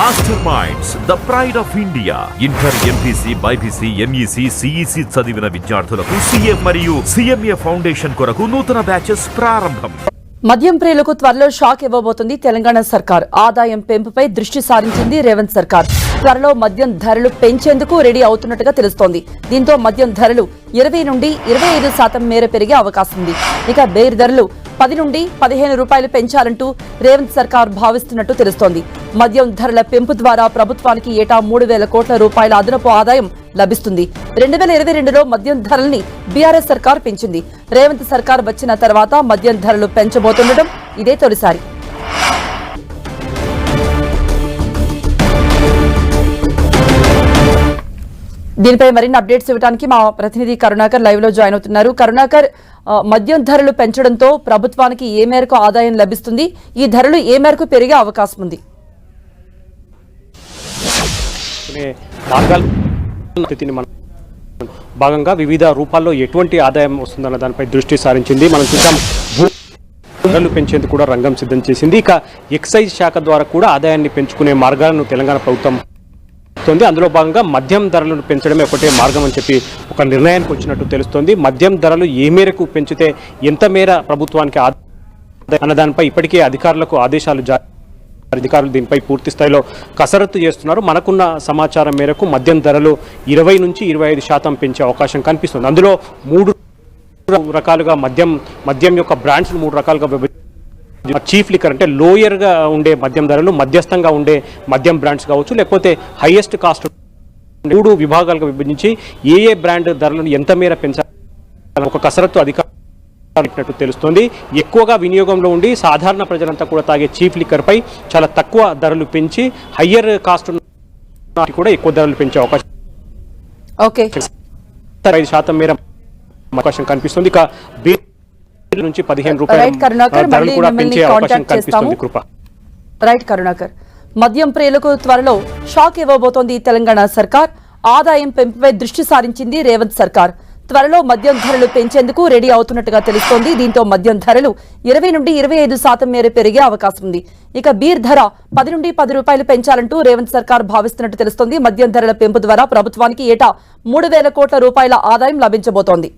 Master minds the pride of India inter MPC BiPC MEC CEC చదివిన విద్యార్థులకు CM మరియు CMA foundation కొరకు నూతన బ్యాచెస్ ప్రారంభం. మద్యం ప్రియులకు త్వరలో షాక్ ఇవ్వబోతుంది తెలంగాణ సర్కార్. ఆదాయం పెంపుపై దృష్టి సారించింది రేవంత్ సర్కార్. త్వరలో మద్యం ధరలు పెంచేందుకు రెడీ అవుతున్నట్టుగా తెలుస్తోంది. దీంతో మద్యం ధరలు ఇరవై నుండి ఇరవై ఐదు శాతం మేర పెరిగే అవకాశం ఉంది. ఇక బేర్ ధరలు పది నుండి పదిహేను రూపాయలు పెంచాలంటూ రేవంత్ సర్కార్ భావిస్తున్నట్టు తెలుస్తోంది. మద్యం ధరల పెంపు ద్వారా ప్రభుత్వానికి ఏటా మూడు వేల కోట్ల రూపాయల అదనపు ఆదాయం లభిస్తుంది. రెండు వేల ఇరవై రెండులో మద్యం ధరల్ని బీఆర్ఎస్ సర్కార్ పెంచింది. రేవంత్ సర్కార్ వచ్చిన తర్వాత మద్యం ధరలు పెంచబోతుండటం ఇదే తొలిసారి. దీనిపై మరిన్ని అప్డేట్స్ ఇవ్వడానికి మా ప్రతినిధి కరుణాకర్ లైవ్లో జాయిన్ అవుతున్నారు. కరుణాకర్ మద్యం ధరలు పెంచడంతో ప్రభుత్వానికి ఏ మేరకు ఆదాయం లభిస్తుంది? ఈ ధరలు ఏ మేరకు పెరిగే అవకాశం ఉంది? చేసుకునే మార్గాలు స్థితిని మనం భాగంగా వివిధ రూపాల్లో ఎటువంటి ఆదాయం వస్తుందన్న దానిపై దృష్టి సారించింది. మనం చూసాం ధరలు పెంచేందుకు కూడా రంగం సిద్ధం చేసింది. ఇక ఎక్సైజ్ శాఖ ద్వారా కూడా ఆదాయాన్ని పెంచుకునే మార్గాలను తెలంగాణ ప్రభుత్వం ఉంది అందులో భాగంగా మద్యం ధరలను పెంచడమే ఒకటే మార్గం అని చెప్పి ఒక నిర్ణయానికి వచ్చినట్టు తెలుస్తోంది. మద్యం ధరలు ఏ మేరకు పెంచితే ఎంత మేర ప్రభుత్వానికి అన్న దానిపై ఇప్పటికే అధికారులకు ఆదేశాలు జారీ అధికారులు దీనిపై పూర్తి స్థాయిలో కసరత్తు చేస్తున్నారు. మనకున్న సమాచారం మేరకు మద్యం ధరలు ఇరవై నుంచి ఇరవై ఐదు శాతం పెంచే అవకాశం కనిపిస్తుంది. అందులో మూడు రకాలుగా మద్యం మద్యం యొక్క బ్రాండ్స్ మూడు రకాలుగా చీఫ్ లిక్కర్ అంటే లోయర్గా ఉండే మద్యం ధరలు మధ్యస్థంగా ఉండే మద్యం బ్రాండ్స్ కావచ్చు లేకపోతే హైయెస్ట్ కాస్ట్ మూడు విభాగాలుగా విభజించి ఏ ఏ బ్రాండ్ ధరలను ఎంత మేర పెంచాలి ఒక కసరత్తు అధికారులు పెట్టినట్టు తెలుస్తోంది. ఎక్కువగా వినియోగంలో ఉండి సాధారణ ప్రజలంతా కూడా తాగే చీఫ్ లిక్కర్ పై చాలా తక్కువ ధరలు పెంచి హయ్యర్ కాస్ట్ కూడా ఎక్కువ ధరలు పెంచే అవకాశం ఓకే. ఐదు శాతం మేర అవకాశం కనిపిస్తుంది. ఇక బీర్ నుంచి పదిహేను రూపాయల కూడా పెంచే అవకాశం కనిపిస్తుంది కృప. రైట్ కరుణాకర్. మద్యం ప్రియులకు త్వరలో షాక్ ఇవ్వబోతోంది తెలంగాణ సర్కార్. ఆదాయం పెంపుపై దృష్టి సారించింది రేవంత్ సర్కార్. త్వరలో మద్యం ధరలు పెంచేందుకు రెడీ అవుతున్నట్టుగా తెలుస్తోంది. దీంతో మద్యం ధరలు ఇరవై నుండి ఇరవై ఐదు శాతం మేర పెరిగే అవకాశం ఉంది. ఇక బీర్ ధర పది నుండి పది రూపాయలు పెంచాలంటూ రేవంత్ సర్కార్ భావిస్తున్నట్టు తెలుస్తోంది. మద్యం ధరల పెంపు ద్వారా ప్రభుత్వానికి ఏటా మూడు వేల కోట్ల రూపాయల ఆదాయం లభించబోతోంది.